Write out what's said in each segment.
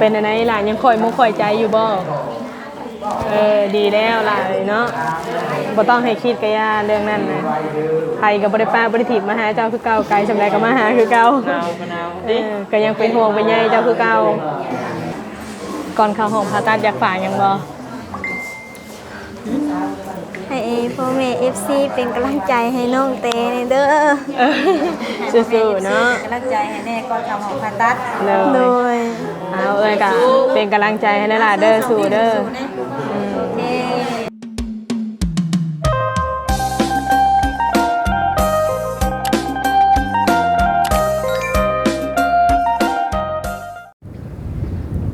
เป็นอันไหนล่ะยังคอยมุกคอยใจอยู่บ่เออดีแล้วล่ะเนาะบ่ต้องให้คิดกะยาเรื่องนั้นนะใครก็บ่ได้ป้าบ่ได้ถีบมาหาเจ้าคือเก่าไกลสำใดก็มาหาคือเก่าหนาวก็หนาวเอดิอก็ยังเป็นห่วงเป็นใยเจ้าคือเก่าก่อนเข้าห้องผ่าตัดอยากฝากหยังบ่ ให้พ่อแม่เอฟซีเป็นกำลังใจให้น้องเตในเด้อเออสู้ๆเนาะกำลังใจให้แน่ก่อนทำของผ่าตัดเลโดยยเอาเอ้ยกะเป็นกำลังใจให้หลายๆเด้อสู้เด้ออืมโอเค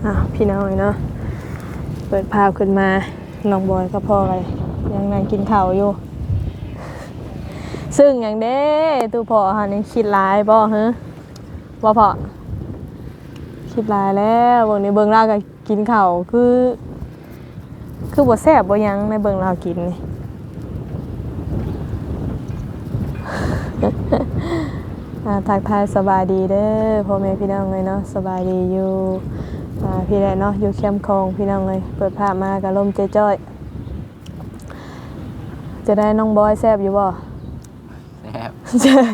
อะพี่น้อยเนาะเปิดภาพขึ้นมาน้องบอยก็พ่อเลย ยังนั่งกินข้าวอยู่ ซึ่งอย่างเด้ตูพ่อหันยังคิดหลายบ่ฮะบ่พ่อคิดหลายแล้วเบิ่งในเบิ่งลาวก็กินข้าวคือ คือบ่แซ่บบ่หยังในเบิ่งลาวกินนี่อ่าทักทายสบายดีเด้อพ่อแม่พี่น้องเลยเนาะสบายดีอยู่อาพี่แหละเนาะอยู่แคมคงพี่น้องเลยเปิดภาพมากับลมเจ้อย จะได้น้องบอยแซบอยู่บ่แซ่บ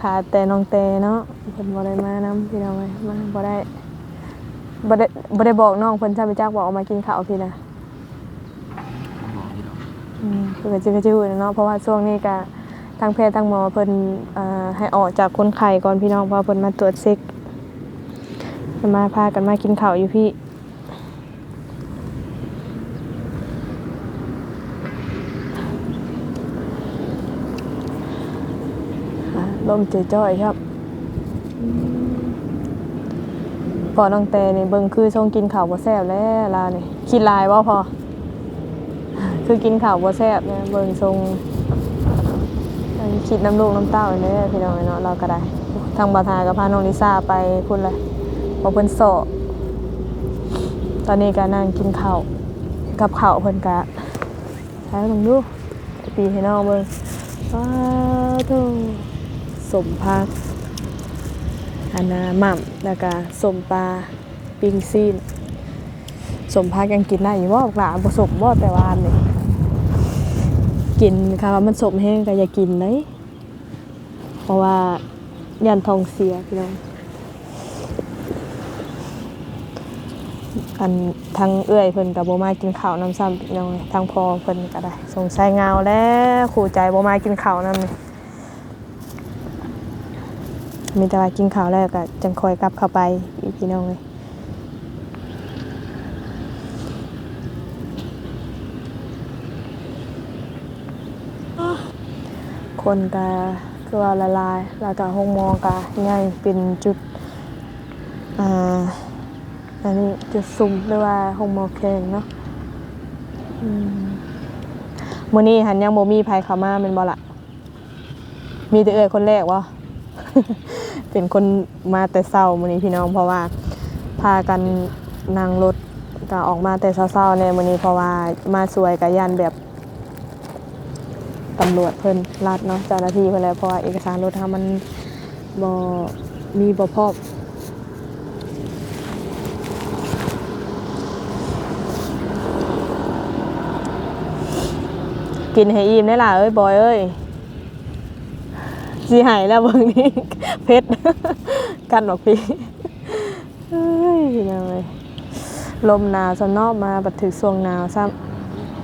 ขาดแต่น้องเตเนาะเพิ่นบ่ได้มานํพี่น้องเลยมาบ่ได้บ่ได้บ่ได้บอกน้องเพิ่นซะไปจักบอกออกมากินข้าวพี่นะบอกพี่น้องอืมเพิ่นก็สิก็สิฮู้เนาะเพราะว่าช่วงนี้ก็ทางแพทย์ทางหมอเพิ่นอ่าให้ออกจากคนไข้ก่อนพี่น้องเพราะว่าเพิ่นมาตรวจเช็คจะมาพากันมากินข้าวอยู่พี่ อะ ลมเจจ้อยครับพอน้องเตนี่เบิ่งคือทรงกินข้าวบ่แซ่บแล้วลานี่คิดลายบ่พอ คือกินข้าวบ่แซ่บเนี่ยเบิ่งทรงคิดน้ำลูกน้ำเต้าเนี่ยพี่น้องเนาะเราก็ได้ ทางบาทากับพาน้องลิซ่าไปพุ่นเลยพอเพิ่นโสตอนนี้ก็นั่งกินข้าวกับข้าวเพิ่นกะใช้ลองดูปีให้น้องเบิ่งว้าวโธ่ สมพักอันนาหม่ำแล้วก็สมปลาปิ้งซีนสมพักยังกินได้อยู่บ่าหลาบ่สมบ่แต่วานนี่กินค่ะว่ามันสมแห้งก็อย่ากินเลยเพราะว่ายันทองเสียพี่น้องอันทางเอื้อยเพิ่นกับโบมากินข้าวน้ำซ้ำพี่น้องทางพอเพิ่นก็ได้สงสัยเงาแล้วขู่ใจโบมากินข้าวน้ำนี่ มีแต่ว่ากินข้าวแล้วก็จังคอยกลับเข้าไปอีพี่น้องเลยคนก็คือว่าละลายแล้วก็ห้องมองก็ใหญ่เป็นจุดอ่าอันนี้จุดซุ่มหรือว่าห้องมองแข่งเนาะมื้อนี้หันยังบ่มีไผเข้ามาแม่นบ่ล่ะมีแต่เอ้อยคนแรกวะ เป็นคนมาแต่เช้ามื้อนี้พี่น้องเพราะว่าพากันนั่งรถก็ออกมาแต่เช้าๆในมื้อนี้เพราะว่ามาสวยกับยันแบบตำรวจเพิ่นรัดเนาะเจ้าหน้าที่เพิ่นแล้วเพราะว่าเอกสารรถทามันบ่มีบ่พร้อมกินให้อิ่มได้ล่ะเอ้ยบอยเอ้ย สิหายแล้วเบิ่งนี่เพชรกันบอกพี่เอ้ยพี่น้องเอ้ยลมหนาวซะเนอกมาบัดถึกช่วงหนาวซ้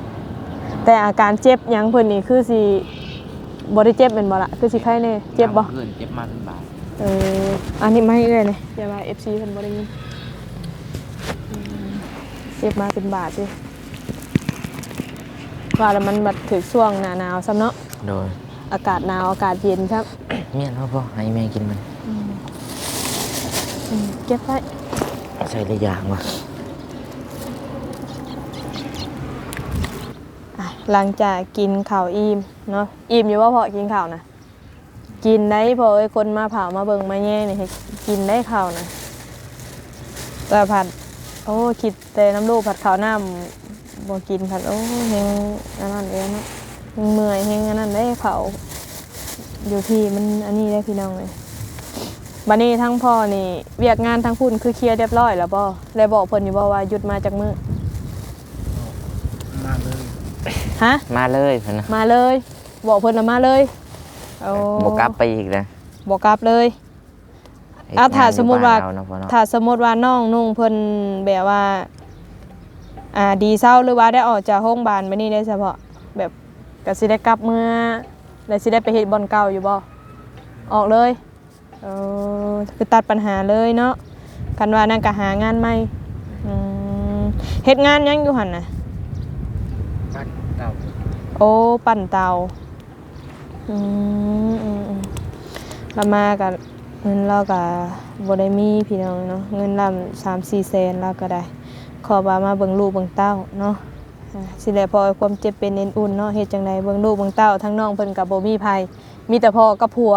ำแต่อาการเจ็บหยังเพิ่นนี่คือสิบ่ได้เจ็บเป็นบ่ล่ะคือสิไข้แน่เจ็บบ่เพื่อนเจ็บมาเป็นบาทเอออันนี้ไม่เอ้ยนี่อย่าว่า FC เพิ่นบ่ได้ยินอืมเจ็บมาเป็นบาทดิว่าแล้วมันบัดถึงช่วงหน้าหนาวซ้ำเนาะโดย อากาศหนาวอากาศเย็นครับเมียนพ่อพ่อให้แม่กินมันอืมเก็บไว้ใส่ได้ยางว่ะอะหลังจากกินข้าวอิ่มเนาะอิ่มอยู่ว่าพอกินข้าวนะกินได้พอไอ้คนมาเผามาเบิ่งมาแย่นี่ให้กินได้ข้าวนะแต่ผัดโอ้คิดแต่น้ำลูกผัดข้าวหน้าบ่กินผัดโอ้เฮงอันนั้นเองเนาะ เฮงเมื่อยเฮงอันนั้นได้ข้าวอยู่ที่มันอันนี้ได้พี่น้องเลยบัดนี้ทั้งพ่อนี่เวียกงานทั้งคุณคือเคลียร์เรียบร้อยแล้วบ่แล้วบอกเพิ่นอยู่บ่ว่าหยุดมาจากมื้อมาเลยฮะมาเลยเพิ่นนะมาเลย บอกเพิ่นน่ะมาเลยโอ้บ่กลับไปอีกนะบ่กลับเลยอะถ้าสมมุติว่าเฮ็ดงนอยู่บ้นเรเนาะพ่อเนาะถ้าสมมติว่าน้องนุ่งเพิ่นแบบว่า อ่าดีเศร้าหรือว่าได้ออกจากโรงพยาบาลไปนี่ได้เฉพาะแบบ ก็สิได้กลับเมื่อแล้วสิได้ไปเฮ็ดบอนเก่าอยู่บ่ออกเลยเออคือตัดปัญหาเลยเนาะกันว่านั่นก็หางานใหม่อืมเฮ็ดงานหยังอยู่หั่นน่ะบ้านเก่าโอ้ปั่นเตาอืมอืมอืมเรามากับเงินเรากับบได้มีพี่น้องเนาะเงินลำสามสี่แสนเราก็ได้ ขอบามาเบิ่งลูกเบิ่งเต้าเนาะอ่า สิได้พอความเจ็บเป็นเอ็นอุ่นเนาะเฮ็ดจังไดเบิ่งลูกเบิ่งเต้าทั้งน้องเพิ่นกับบ่มีภัยมีแต่พ่อกับผัว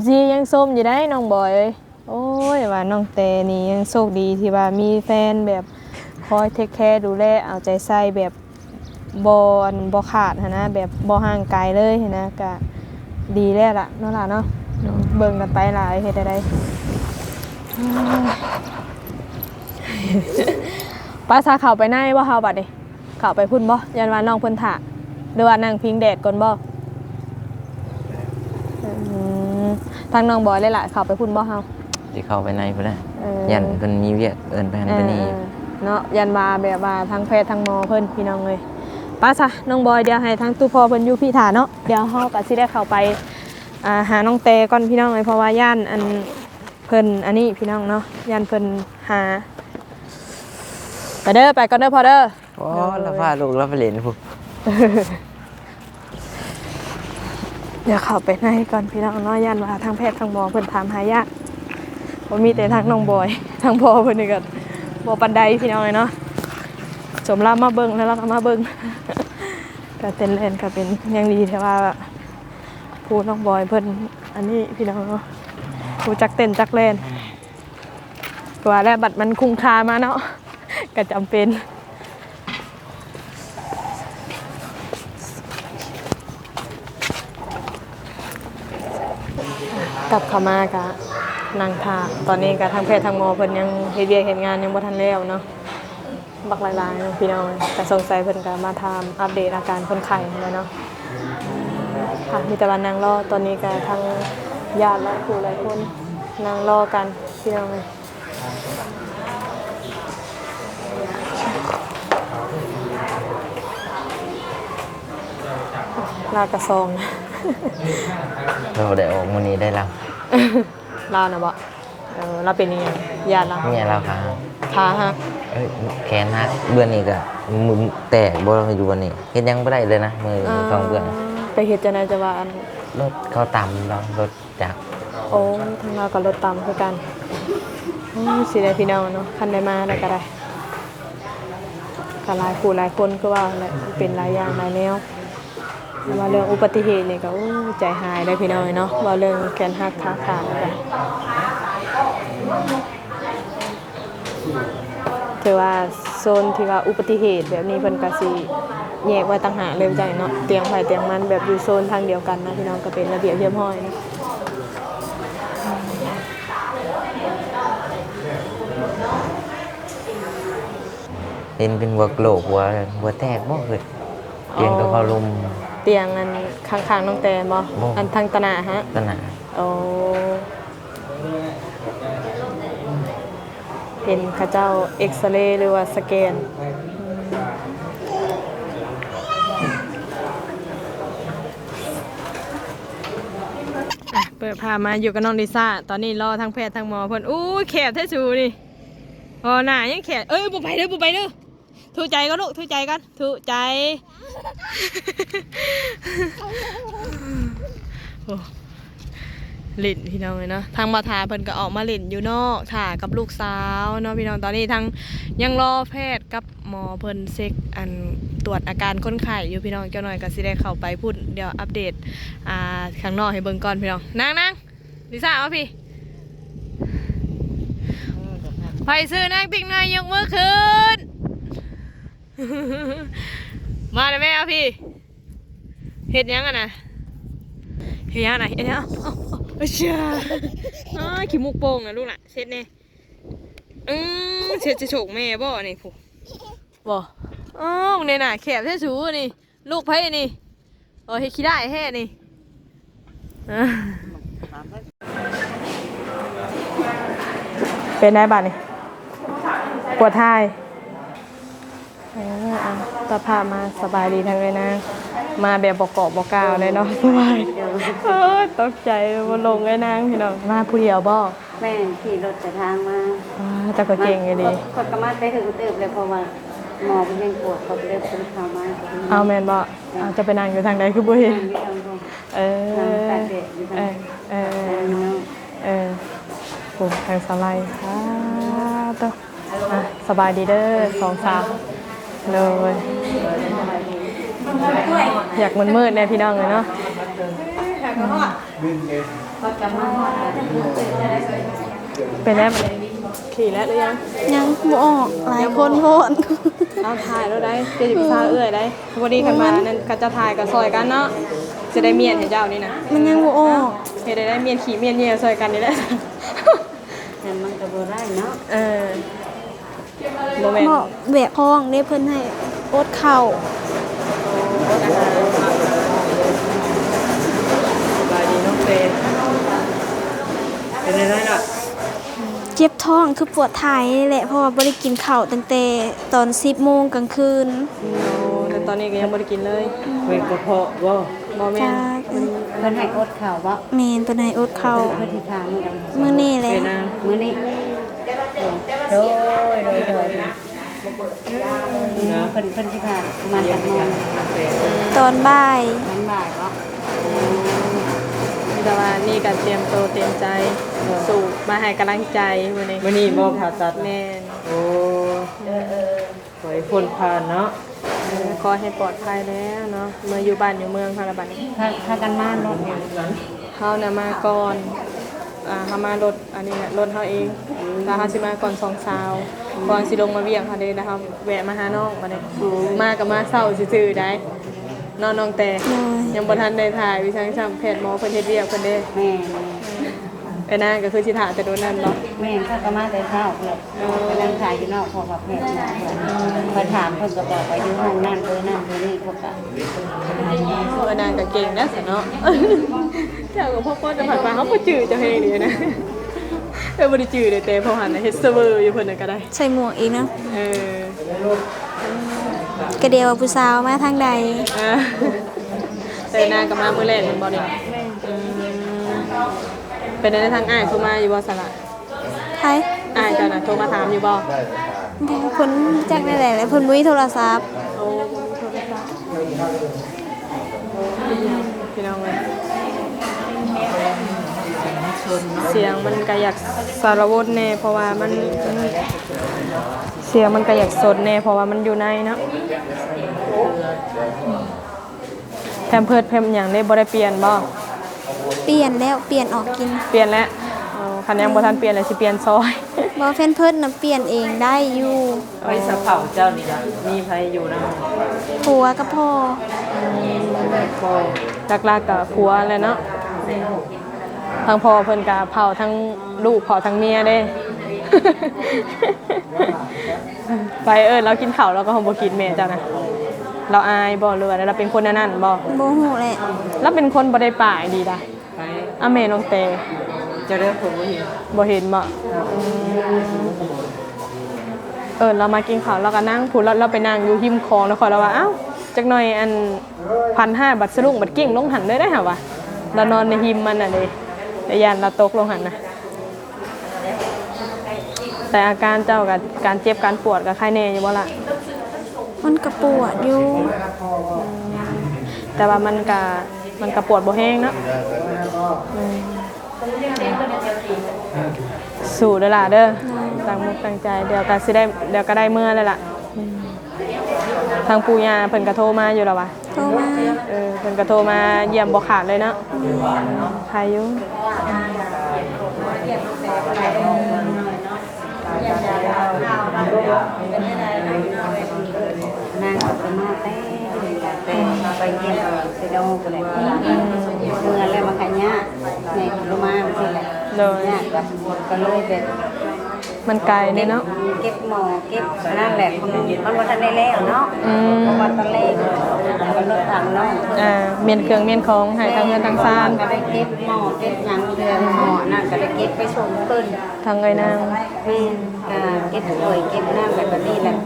FC ยังส้มอยู่ได้น้องบอยเอ้ยโอ้ยว่าน้องแต่นี่ยังโชคดีที่ว่ามีแฟนแบบคอยเทคแคร์ดูแลเอาใจใส่แบบบอนบ่ขาดนะแบบบ่ห่างไกลเลยหั้นนะก็ดีแล้วล่ะเนาะล่ะเนาะเบิ่งกันไปหลายเฮ็ดได้ป้าซาเข่าไปไหนบ่เฮาบัดนี้ เข่าไปพุ่นบ่ยันว่าน้องเพิ่นถาหรือว่านั่งพิงแดดก่อนบ่อืมทางน้องบอยเลยล่ะเข่าไปพุ่นบ่เฮาสิเข้าไปในพุ่นน่ะเออ ยันเพิ่นมีเวียกเอิ้นไปหันไปนี่เออเนาะยันว่าแบบว่าทางแพทย์ทางหมอเพิ่นพี่น้องเลยป้าซะน้องบอยเดี๋ยวให้ทางตู้พ่อเพิ่นอยู่พี่ถาเนาะเดี๋ยวเฮาก็สิได้เข้าไปอ่าหาน้องเตก่อนพี่น้องเลยเพราะว่าย่านอันเพิ่นอันนี้พี่น้องเนาะย่านเพิ่นหาไปเด้อไปก่อนเด้อพ่อเด้อ โอ้แล้วพาลูกเราไปเล่นพุ่นเดี๋ยวเข้าไปในก่อนพี่น้องเนาะย่านว่าทางแพทย์ทางหมอเพิ่นถามหายากบ่มีแต่ทางน้องบอยทางพ่อเพิ่นนี่ก็บ่ปานใดพี่น้องเลยเนาะสมรับมาเบิ่งแล้วเราก็มาเบิ่งก็เต้นเล่นก็เป็นยังดีแต่ว่าผู้น้องบอยเพิ่นอันนี้พี่น้องเนาะผู้จักเต้นจักเล่นว่าแล้วบัตรมันคุ้มค่ามาเนาะก็จำเป็น กลับเข้ามากะนางทาตอนนี้กะทางแพทย์ทางหมอเพิ่นยังเฮ็ดเวียกเฮ็ดงานยังบ่ทันแล้วเนาะบักหลายๆพี่น้องแต่สงสัยเพิ่นก็มาถามอัปเดตอาการคนไข้แล้วเนาะค่ะมีแต่ว่านางรอตอนนี้ก็ทางญาติและผู้หลายคนนางรอกันพี่น้องเลยลากระซองนะ เราได้ออกมื้อนี้ได้แล้วลาวนะบ่เออเราเป็นยังไงญาติเราเมียเราค่ะขาหักเอ้ยแขนหักเบื้อนนี่ก็มือแตกบ่อยู่วันนี้เฮ็ดหยังบ่ได้เลยนะมือสองเบื้อนไปเฮ็ดจังไดจะว่าอันรถเขาต่ำเรารถจักรโอ้ทางเรากับรถตามคือกันโอ้ยสิได้พี่น้องเนาะคันได้มาได้ก็ได้ก็หลายผู้หลายคนคือว่าแหละมันเป็นหลายอย่างหลายแนวแต่ ว่าเรื่องอุบัติเหตุนี่ก็โอ้ใจหายได้พี่น้องเนาะว่าเรื่องแขนหักขาขาดกันถือว่าโซนที่ว่าอุบัติเหตุแบบนี้เพิ่นก็สิแยกไว้ต่างหากเลยใจเนาะเตียงไผเตียงมันแบบอยู่โซนทางเดียวกันนะพี่น้องก็เป็นระเบียบเรียบร้อยนะเห็นเป็นหัวโหลกหัวหัวแตกบ่เกิดเตียงก็เขาลุม เตียงอันข้างๆน้องแตนบ่บ่ อันทางตะหนาฮะตะหนาโอ้เป็นเข้าเจ้าเอ็กซเรย์หรือว่าสแกนอะเปิดพามาอยู่กับน้องลิซ่า ตอนนี้รอทางแพทย์ทางหมอเพิ่นอู้ยแขบแท้ชูนี่โอ้หน้ายังแขบเอ้ยบุไปเด้อบุไปเด้อ ถูใจก็ลูกถูใจกันถูใจโอ้เล่นพี่น้องเลยเนาะทางมาทาเพิ่นก็ออกมาเล่นอยู่นอกถ่ากับลูกสาวเนาะพี่น้องตอนนี้ทางยังรอแพทย์กับหมอเพิ่นเช็คอันตรวจอาการคนไข้อยู่พี่น้องเจ้าหน่อยก็สิได้เข้าไปพูดเดี๋ยวอัปเดตอ่าข้างนอกให้เบิ่งก่อนพี่น้องนั่งนั่งลิซ่าเอาพี่ไปซื้อนั่งติ๊กหน่อยยกมือขึ้น มาเลยแม่เอาพี่เฮ็ดหยังอะนะเฮียไหนเฮียเอาเอาเอ้ยเชี่ยอ้ายขี้มุกโป่งนะลูกล่ะเช็ดแน่อือเช็ดจะโฉกแม่บ่นี่ผู้บ่อ้าวเนี่ยน่ะแขบแท้สูนี่ ลูกไผนี่เออเฮ็ดขี้ได้แท้นี่อ่าเป็นได้บัดนี่ปวดท้าย เอออะตาพามาสบายดีทั้งเลยนะ มาแบบบอกเกาะบอกกล่าวเลยเนาะสบายเออตกใจมาลงไอ้นางพี่น้องมาผู้เดียวบ่แม่ขี่รถแต่ทางมาอ่าแต่ก็เก่งอยู่ดีกดกระมาไปถึงตึกเลยเพราะว่าหมอเป็นยังปวดเขาเลยเป็นข่าวมาเอาแมนบ่เอาจะไปนั่งอยู่ทางใดคือบ่เห็นทางที่ทางตรงเออทางตากแดดอยู่ทางเออเออทางน้องเออโอ้ทางสไลด์อ่าตัวอะสบายดีเด้อสองสาม เลยอยากมืดๆแน่พี่น้องเลยเนาะก็จะมาหอดเป็นแล้วมันขี่แล้วหรือยังยังบ่ออกหลายคนโพดเอาถ่ายแล้วได้จะอยู่ซาเอื้อยได้วันนี้กันมานั่นก็จะถ่ายกับซอยกันเนาะจะได้เมียนให้เจ้านี่นะมันยังบ่ออกเฮ็ดได้ได้เมียนขี่เมียนเหี่ยวซอยกันนี่แหละแต่มันก็บ่ได้เนาะเออ โมเมนเหต์มาะแบกห้องได้เพิ่นให้อดเข่าสบายดีน้องเฟรนเป็นไรล่ะเจ็บท้องคือปวดท้ายนี่แหละเพราะว่าบ่ได้กินข้าวตั้งแต่ตอน10โมงกลางคืนโอ้แต่ตอนนี้ก็ยังบ่ได้กินเลยเป็นกระเพาะบ่บ่แม่จ้านเพิ่นให้อดข่าวว่าแม่นเพิ่นให้อดข้าวเพิ่นที่ทางนี่มื้อนี้แหละ เป็นนางมื้อนี้ โดยโดยโดยเพิ่นเพิ่นที่ทางประมาณจักโมงตอนบ่าย มันบ่ายก็แต่ว่านี่ก็เตรียมตัวเตรียมใจสู่มาให้กำลังใจมื้อนี้วันนี้บ่ผ่าตัดแม่นโอ้ขอให้พ้นผ่านเนาะเออขอให้ปลอดภัยแล้วเนาะเมื่ออยู่บ้านอยู่เมืองค่ะละบัดนี้ถ้าถ้ากันมารถเนี่ยเขาน่ะมาก่อน อ่าเขามารถอันนี้น่ะรถเขาเองแล้วเขาสิมาก่อนสองสาวก่อนสิลงมาเวียงเขาเด้นะครับแวะมาหาน้องมาเด้มากับมาเศร้าซื่อๆได้น้องน้องแต่โดยยังบ่ทันได้ถ่ายวิชาช่างแพทย์หมอเพิ่นเฮ็ดเวียกเพิ่นเด้ แม่ ไอ้นางก็คือสิถ่าแต่โดนนั่นเนาะ แม่ถ้ากันมาแต่เช้าเลยไปนั่งขายอยู่นอกพอกับแพทย์นะเพิ่นถามเพิ่นก็บอกว่าอยู่ห้องนั่นเพิ่นนั่นเพิ่นนี่พวกก็ไอ้นางก็เก่งนะสะเนาะเจ้าก็พ่อพ่อจะผ่านมาเขาบ่จื้อเจะเฮงนี่นะเออบ่ได้จื้อเลยแต่พอหันน่ะเฮ็ดเซอร์เวอร์อยู่เพิ่นน่ะก็ได้ ใส่หมวกอีกเนาะเออกระเดียวว่าผู้สาวมาทางใด เออแต่นางกับมามือแรกมันบอนี่อืม เป็นในทางอ้ายโทรมาอยู่บ่สละไทยอ้ายเจ้าน่ะโทรมาถามอยู่บ่เพิ่นจักได้แหละแล้วเพิ่นบ่มีโทรศัพท์โอ้พี่น้องเลยเสียงมันก็อยากสารวตแน่เพราะว่ามันมันเสียงมันก็อยากสดแน่เพราะว่ามันอยู่ในเนาะแพมเพิร์ดแพมอย่างได้บ่ได้เปลี่ยนบ่ เปลี่ยนแล้วเปลี่ยนออกกินเปลี่ยนแล้วอ๋อคันยังบ่ทันเปลี่ยนเลยสิเปลี่ยนซอย บ่แฟนเพิ่นน่ะเปลี่ยนเองได้อยู่ไปสะเผาเจ้านี่นะมีใครอยู่นะผัวกับพ่อหลักๆกับผัวแหละเนาะทั้งพ่อเพิ่นกะเผาทั้งลูกเผาทั้งเมียเด้ ไปเอิ้นเรากินข้าวเราก็คงบ่กินแม่เจ้านะ เราอายบ่หรือว่าเราเป็นคนอันนั้นบ่บ่ฮู้แหละเราเป็นคนบ่ได้ป่ายดีดะไป อาแม่น้องแต่เจะได้ผมบ่เห็นบ่เห็นบ่อืมเออเรามากินข้าวเราก็นั่งพูดแล้วเราไปนั่งอยู่หิมคลองแล้วคอยเราว่าอ้าวจักหน่อยอันพันห้าบัตรสลุงบัตรกิ้งลงหันเลยได้หรอวะเรานอนในหิมมันน่ะเลยแต่ยานเราตกลงหันนะแต่อาการเจ้ากับการเจ็บการปวดกับใครแน่อยู่บ่ล่ะมันก็ปวดอยู่ แต่ว่ามันกะมันกะปวดบ่แห้งเนาะอืม สู้เด้อล่ะเด้อตั้งมุกตั้งใจเดี๋ยวก็สิได้เดี๋ยวก็ได้เมื่อเลยล่ะอืมทางปู่ย่าเพิ่นก็โทรมาอยู่แล้ววะโทรมาเออเพิ่นก็โทรมาเยี่ยมบ่ขาดเลยเนาะใครอยู่ นางก็มาแต่แต่ไปเยี่ยมเซโนก็เลยเมื่อแล้วมาขายยาในโรมาสิแหละโดยเนี่ยกับก็เลยแบบมันไกลเนี่ยเนาะ เก็บหมอเก็บนั่นแหละมันบ่ทันได้แล้วเนาะอืม เพราะว่าตอนแรกมันรถทางเนาะอ่าเมียนเครื่องเมียนของให้ทางเงินทางซานก็ได้เก็บหม้อเก็บหยังเดือนหม้อนั่นก็ได้เก็บไปส่งเพิ่นทางเอ้ยนาง แม่ก็ เก็บป่วยเก็บน้ำแบบนี้แหละ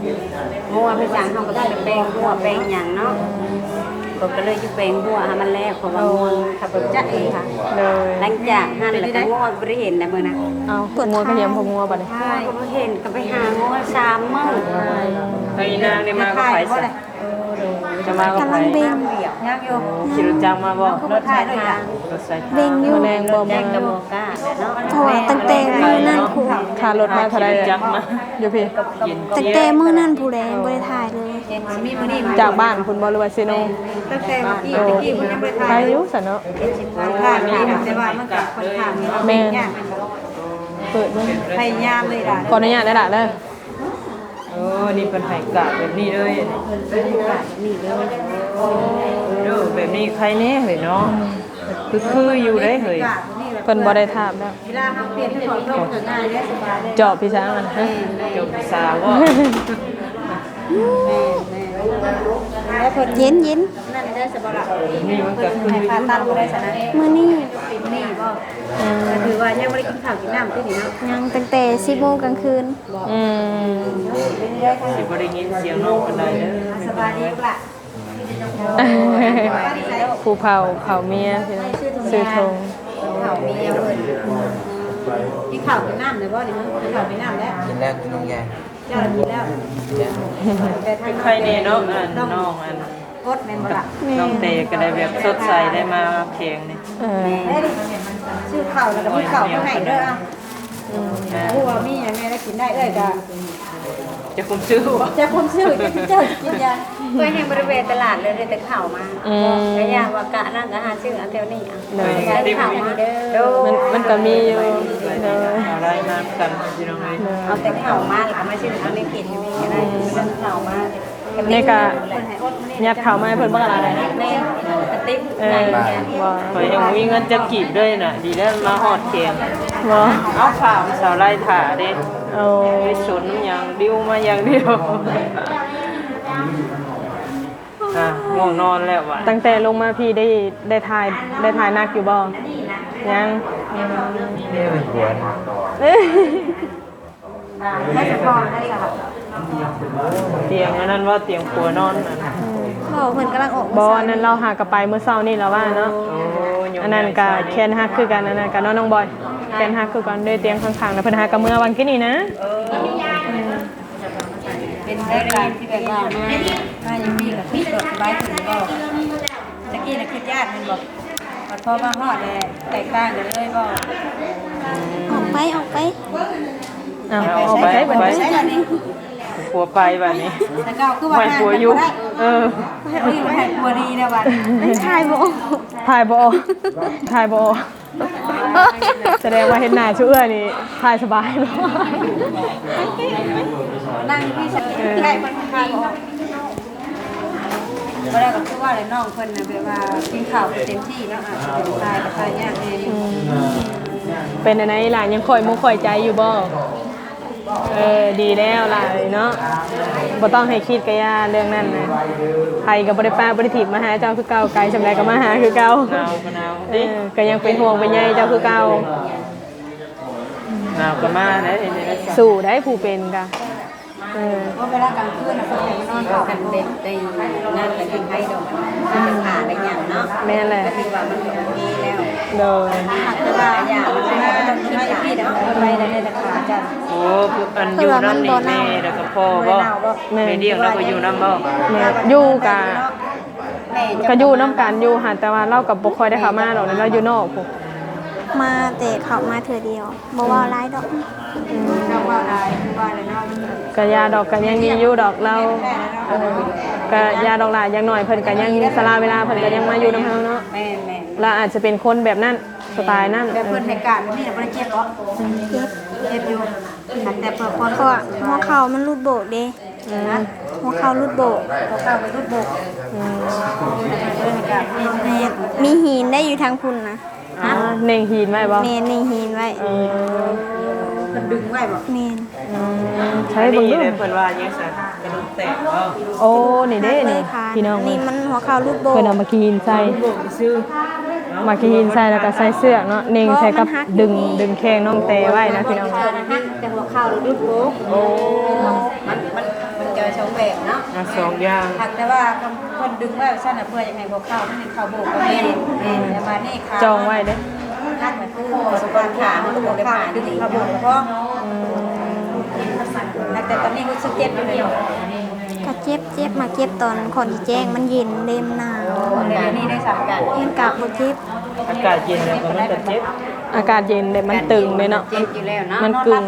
งัวพี่จางเขาก็ได้แปลงหัวแปลงหยังเนาะก็ก็เลยอยู่แปลงหัวให้มันแล้วเพราะว่างัวขับรถจักรเองค่ะเลยหลังจากนั้นแล้วก็งัวบ่ได้เห็นนะมื้อนะเอางัวกระเทียมพงัวบัดนี้ใช่ก็บ่เห็นก็ไปหางัวสามมื้อไอ้นางนี่มาก็ไปสิ จะมาก็กำไปลังเบ่งเดี่ยวยักอยู่ขี่รถจักรมาบ่รถถ่ายด้วยล่ะรถไฟเบ่งอยู่ แมลงบ่แดมางกระบอกกล้าเนาะเพราะว่าตั้งแต่มื้อนั้นผู้ค่ารถมาเท่าไหร่เลยอยู่พี่ตั้งแต่มื้อนั้นผู้แลบ่ได้ถ่ายเลยเห็นมีมื้อนี้จากบ้านคุณบอลหรือว่าซีโนตั้งแต่เมื่อกี้ตะกี้มันยังบ่ได้ใครถ่ายอยุ่สันเนาะถ่ายนี่แต่ว่ามันก็ค่อนข้างนี่แม่นเปิดเบิ่งพยายามเลยล่ะขออนุญาตได้ละเด้อ โอ้นี่เป็นไห้กะแบบนี้เลยเออแบบนี้ใครแน่เฮ้ยเนาะคือคืออยู่ได้เฮ้ยเพิ่นบ่ได้ถามแล้วเวลาเฮาเปลี่ยนให้ถอดลงก็ง่ายได้สบายได้เจาะพี่ช้างมันฮะจบสาวว่าแล้วเพิ่นเย็นเย็นนั่นได้สบายละนี่มันก็คือให้ผ่าตัดบ่ได้ซะนะมื้อนี้ ปิดนี่บ่ก็ถือว่ายังบ่ได้กินข้าวกินน้ำที่นี่เนาะยังตั้งแต่10โมงกลางคืน อืมสิบ่ได้ยินเสียงน้องปานใดเด้อสบายดีล่ะผู้เผาเผาเมียพี่น้องซื้อธงข้าวมีเพิ่นกินข้าวกินน้ำได้บ่นี่มึงกินข้าวกินน้ำแล้วกินแล้วกินน้ำยาเจ้ากินแล้วแต่ทางใครแน่เนาะอันน้องอัน กดแม่นบ่ล่ะน้องเตก็ได้แบบสดใสได้มาแข่งนี่เออได้ดิชื่อข้าวแล้วก็มีข้าวมาให้เด้ออะอ่าผู้ว่ามีแม่ได้กินได้เอ้ยก็จะคุมชื่อว่าจะคนซื้อจะเจ้ากินยาเพื่อนในบริเวณตลาดเลยแต่ข่าวมาอืมก็ยากว่ากะนั่งก็หาชื่ออันเทวนี่อะเนอะได้ข่าวมาเด้อมันมันก็มีอยู่เด้ออะไรมากันพี่น้องเอ้ยเอาแต่ข่าวมาแล้วก็มาชื่อเอาในผิดให้มีก็ได้เรื่องข่าวมา นี่ก็เพิ่นให้อดมื้อยัดเข้ามาให้เพิ่นบ่กันอะไรแม่กระติบเอไหนอเนี่ยบ่ข่อยยังมีเงินจะกีบด้วยน่ะ ดีแล้วมาฮอดแข่งบ่เอาข่าวสาวไล่ถ่าเด้เอาไปสนอย่างดิ้วมาอย่างเดียวอะง่วงนอนแล้วว่ะตั้งแต่ลงมาพี่ได้ได้ถ่ายได้ถ่ายนักอยู่บ่ยังนี่เป็นกวนเอ้ยให้สปอร์ตให้ค่ะ เตียงอันนั้นว่าเตียงปัวนอนน่ะพ่อเพิ่นกำลังออกบ่อันนั้นเราหากระไปมื้อเช้านี่แล้วว่าเนาะโอ้ยอันนั้นก็แคนฮักคือกันอันนั้นก็น้องน้องบอยแคนฮักคือกันด้วยเตียงข้างๆแล้วเพิ่นหากระมื้อวันกี้นี่นะเป็นรายการที่แบบว่ามามาอย่างนี้ก็คือสบายถึงบ่ตะกี้น่ะคือญาติมันบอกพอมาฮอดแล้วแตกต่างกันเลยบ่ออกไปออกไปเอาเอาไปใช้ไปไป ใช้ใช้แบบนี้ปัวไปแบบนี้แต่เก่าคือว่าไม่ห่างปัวกันอยู่บ่ได้เออเฮ้ยมันห่างปัวดีนะบัดไม่ถ่ายบ่ออกถ่ายบ่ถ่ายบ่แสดงว่าเห็นหน้าชื่อนี่ถ่ายสบายเนาะนั่งพี่ชักใกล้มันคายบ่บ่ได้ก็คือว่าเลยน้องเพิ่นน่ะแบบว่ากินข้าวเต็มที่เนาะอาจจะเป็นตายกับตายยากแน่อยู่เป็นอันไหนล่ะยังคอยมุกคอยใจอยู่บ่ เออดีแล้วล่ะเนาะบ่ต้องให้คิดกะย่าเรื่องนั้นนะใครก็บ่ได้ป้าบ่ได้ถีบมาหาเจ้าคือเก่าไกลสำาใดก็มาหาคือเก่าหนาวก็หนาวเอดิอก็ยังเป็นห่วงเป็นใยเจ้าคือเก่าหนาวก็มาได้ทีนี้ได้สักสู้ได้ผู้เป็นกะเออเพราะเวลากลางคืนน่ะเพิ่นให้มานอนเฝ้ากันเด็กได้นั่นก็กินให้ดอกมันจะขาได้หยังเนาะแม่นแหละก็ถือว่ามันก็มีแล้วโดยหากว่าอย่ ในราคาจัน โอ้อันอยู่น้ำนี่แม่แล้วก็พ่อบ่แม่เลี้ยงแล้วก็อยู่น้ำบ่แม่อยู่กะแม่ก็อยู่น้ำกันอยู่หันแต่ว่าเรากับบ่ค่อยได้เข้ามาดอกนั้นเราอยู่นอกพู้มาแต่เขามาเถื่อเดียวบ่ว่าร้ายดอกเราว่าได้คือว่าเลยเนาะมันก็ยาดอกกันยังดีอยู่ดอกเราเออก็ยาดอกหลายอย่างหน่อยเพิ่นก็ยังสลาเวลาเพิ่นก็ยังมาอยู่นำเฮาเนาะแม่แม่เราอาจจะเป็นคนแบบนั้นสไตล์นั้นแต่เพิ่นในการนี่บ่ได้เจ็บบ่เจ็บ เจ็บอยู่แต่เพิ่นคนเพราะว่าหัวเข่ามันรูดโบกเด้นะหัวเข่ารุดโบกพอเข้าไปรุดโบกเดินกับนี่แม่นมีหินได้อยู่ทางพุ่นนะอ๋อเน่งหีนไหมบ่แม่นนี่หินไว้เออมันดึงไว้บ่แม่นใช้เบิ่งนี่ดูได้เพิ่นว่ายังซั่นกระดูกแตกบ่โอ้นี่เด้เลนี่ยค่ะพี่น้องนี่มันหัวเข่ารุดโบกเพิ่นเอามากินใส่บ่ซื้อ มากินใส่แล้วก็ใส่เสื้อเนาะเน่งใส่กับดึงดึงแข้งน้องแต่ไว้นะพี่น้องข้าวนะฮะแต่หัวข้าวรุดโบกโอ้มันมันมันเจอชงแบบเนาะมาสองอย่างหากแต่ว่าคนดึงไว้สั้นน่ะเพื่อยังไงหัวข้าวมันข้าวโบกก็แม่นแต่มานี่ข้าวจองไว้เด้อนั่นมันคือประสบการณ์ขามันก็บอกได้ผ่านดึงข้าวโบกเพราะแต่ตอนนี้รู้สึกเจ็บอยู่เลยก็ เจ็บเจ็บมาเจ็บตอนก่อนที่แจ้งมันเย็นเต็มหนาวเดี๋ยวนี้ได้สามกันมันกลับบ่เจ็บอากาศเย็นแล้วก็มันก็เจ็บอากาศเย็นเลยมันตึงเลยเนาะเจ็บอยู่แล้วเนาะมันกึ่ง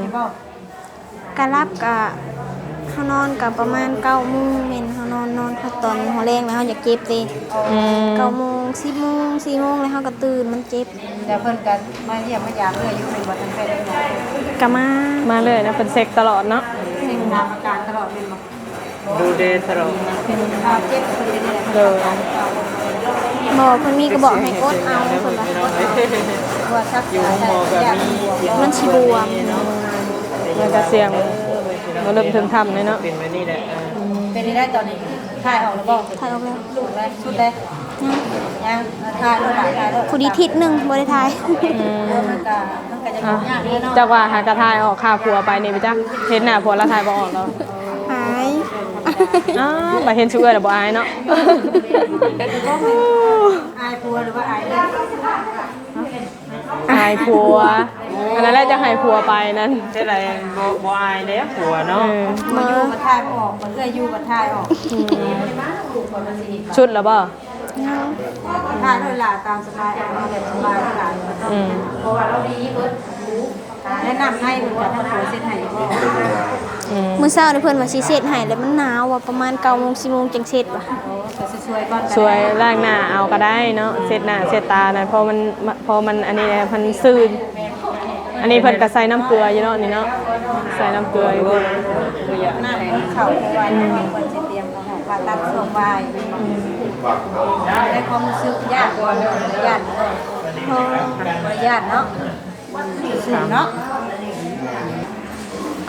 กะรับกะเขานอนกับประมาณ9โมงแม่นเขานอนนอนเขาตอนหัวแรงแล้วเขาอยากเจ็บเด้อืมเก้าโมงสิบโมงสี่โมงแล้วเขาก็ตื่นมันเจ็บแต่เพิ่นกันมาเยี่ยมมายามเลยอยู่เป็นวันทั้งเป็นเลยนะกะมามาเลยนะเป็นเซ็กตลอดเนาะสิ่งตามอาการตลอ ดูเดตลอดเจ็บคนนี้แหละเด้อบอกเพิ่นมีก็บอกให้กดเอาเพิ่นว่าว่าสักอยู่หมอก็มีเสียงมันสิบวมมันก็เสียงมันเริ่มถึงทำเลยเนาะเป็นแบบนี้แหละเออเป็นได้ตอนนี้ถ่ายออกแล้วบ่ถ่ายออกแล้วลูกได้วชุดได้วยังถ่ายรถหลายถ่ายรถผู้ดีทิศหนึ่งบ่ได้ถ่ายเออมันก็มันก็จะอะยากเลยเนาะจากว่าหากระทายออกค่าผัวไปนี่ไปจ้ะเห็นหน้าผัวแล้วทายบ่ออกแล้ว อ้าวมาเห็นชื่อแล้วบ่อายเนาะ อายปัวหรือว่าอายเลยอายผัวอันนั้นแหละจะให้ผัวไปนั่นใช่ไรบ่บ่อายแล้วผัวเอเนาะอมาอยู่มาถ่ายออกมันก็อยู่มาถ่ายออกชุดแล้วบ่ถ่ายด้วยหลาตามสบายเอาแบบสบายหลาอืมเพราะว่าเราดีเบิดแนะนำให้เหมือนกันทั้งผัวเส้นไหนก็อื มมื้อเช้านี่เพิ่นว่าสิเสร็จให้แล้วมันหนาวว่ะประมาณ9โมง10โมงจังเสร็จว่ะก็สวยๆก่อนสวยล่างหน้าเอาก็ได้เนาะเสร็จหน้าเสร็จตานั่นพอมันพอมันอันนี้แหละมันซื่นอันนี้เพิ่นก็ใส่น้ำเกลืออยู่เนาะนี่เนาะใส่น้ำเกลืออยู่หน้าไหนเข่าเอาไว้คนจะเตรียมกระหอบผ่าตัดช่วงบ่ายได้ความรู้สึกยากกว่าญาติเพราะญาติเนาะสื่อเนาะ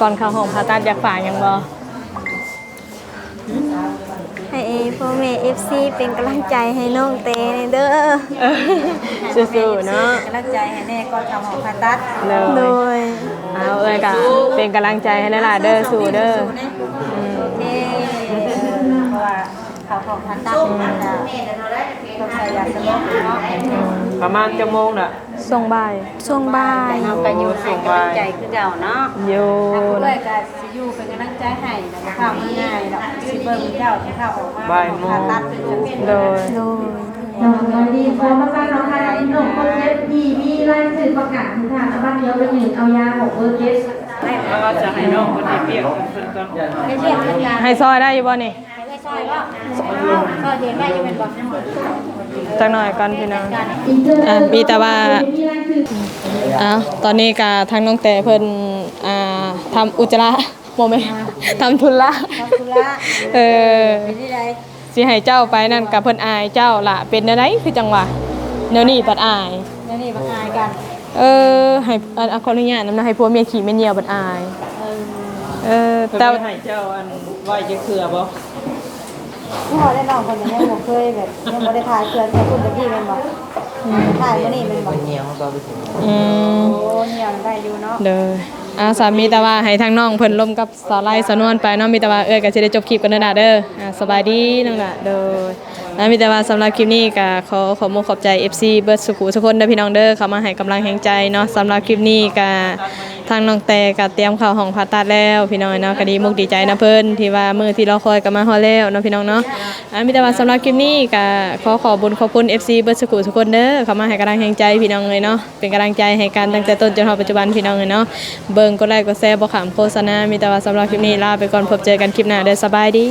ก่อนเข้าห้องผ่าตัดอยากฝากหยังบ่ให้พ่อแม่ FC เป็นกำลังใจให้น้องเตในเด้อสู้ๆเนาะ กำลังใจให้แน่ก่อนทำหอผ่าตัด เลโดยยเอาเอ้ยก็เป็นกำลังใจให้นั่นล่ะเด้อสู้เด้ออืมนี่เพราะว่า เขาของผ่าตัดมันจะต้องใส่ยาสลบเนาะประมาณจังโมงน่ะ ส่งบ่ายช่วงบ่ายเราก็อยู่ให้กำลังใจคือเก่าเนาะอยู่ถ้าผู้ด้วยก็สิอยู่เป็นกำลังใจให้แล้วก็เข้าง่ายๆดอกสิเบิ่งเจ้าที่เข้าออกมาผ่าตัดเป็นจังซี่โดย โดยน้องน้องดีพอมาสร้างน้องไทยน้องคนเย็บดีมีรายสื่อประกาศถึงทางบ้านเดียวไปยืนเอายาของเบอร์เกส แล้วก็จะให้น้องคนที่เปียกเพิ่นก่อนไม่เรียกเป็นการให้ซอยได้อยู่บ่นี่ ไม่ซอยว่าซอยเย็นได้อยู่เป็นบ่จักหน่อยก่อนพี่น้องอีกเดือนอะมีแต่ว่ามีรายสื่ออ้าวตอนนี้กาทางน้องแต่เพิ่นอ่าทำอุจจาระโมเมนทำทุนละขอบคุณละเออเป็นที่ใดสิให้เจ้าไปนั่นกับเพิ่นอายเจ้าล่ะเป็นจังไดคือจังหวะเดี๋ยวนี้ปัดอายแล้วนี่มาอายกันเออให้อันขออนุญาตนำนะให้ผัวเมียขี่แม่เหนียวปัดอาย เออเพิ่นแต่บ่ให้เจ้าอันไหว้จะเคือบ่ พ่อได้น้องคนนี้ยังบ่เคยแบบยังบ่ได้ถ่ายเกินแต่คุณตะกี้แม่นบ่ถ่ายมื้อนี้แม่นบ่เหนียวก็ไปถึงอืมโอ้เหี่ยวได้อยู่เนาะเด้ออาสามีแต่ว่าให้ทางน้องเพิ่นล่มกับสาวไล่สาวนวลไปเนาะมีแต่ว่าเอ้ยก็สิได้จบคลิปกันเด้อนะเด้ออ่าสบายดีน้องล่ะเด้อแล้วมีแต่ว่าสำหรับคลิปนี้ก็ขอขอมุกขอบใจ FC เบิร์ดสุขุทุกคนเด้อพี่น้องเด้อเข้ามาให้กำลังแห่งใจเนาะสำหรับคลิปนี้ก็ ทางน้องแต่ก็เตรียมเข้าห้องผ่าตัดแล้ว พี่น้องเนาะก็ดีมุกดีใจนะเพิ่นที่ว่ามือที่เรอคอยก็มาฮอดแล้วเนาะพี่น้องเนาะอ่ามีแต่ว่าสำหรับคลิปนี้ก็ขอขอบคุญขอบคุณ FC เบิร์ดสุขุทุกคนเด้อเข้ามาให้กำลังแห่งใจพี่น้องเลยเนาะเป็นกำลังใจให้กันตั้งแต่ต้นจนถึงปัจจุบันพี่น้องเลยเนาะเบิ่งกดไลค์กดแชร์บ่ขามโฆษณามีแต่ว่าสำหรับคลิปนี้ลาไปก่อนพบเจอกันคลิปหน้าเด้อสบายดี